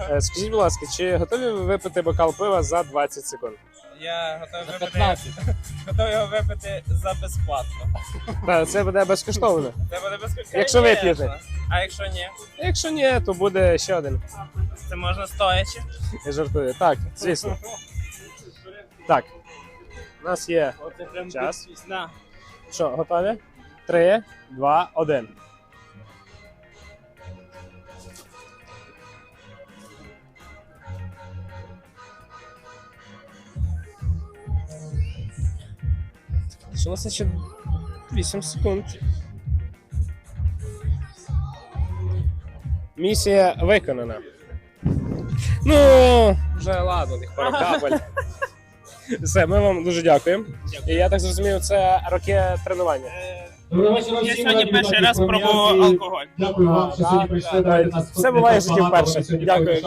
Доброго. Е, Скажіть, будь ласка, чи готові ви випити бокал пива за 20 секунд? Я готовий випити, 15. готовий його випити за безплатно. Так, це буде безкоштовно. Це буде безкоштовно. Якщо Конечно. вип'єте. А якщо ні, Якщо ні, то буде ще один. це можна стоячи. Я жартую. Так, звісно. Так. У нас є. Час. Що, готові? Три, два, один. Лишилося ще 8 секунд. Місія виконана. Ну, вже ладно, тих пару капель. Все, ми вам дуже дякуємо. І я так зрозумів, це роки тренування. Е, Я сьогодні перший раз пробував алкоголь. Дякую вам, що сьогодні прийшли. нас Все буває в житті вперше. Дякую,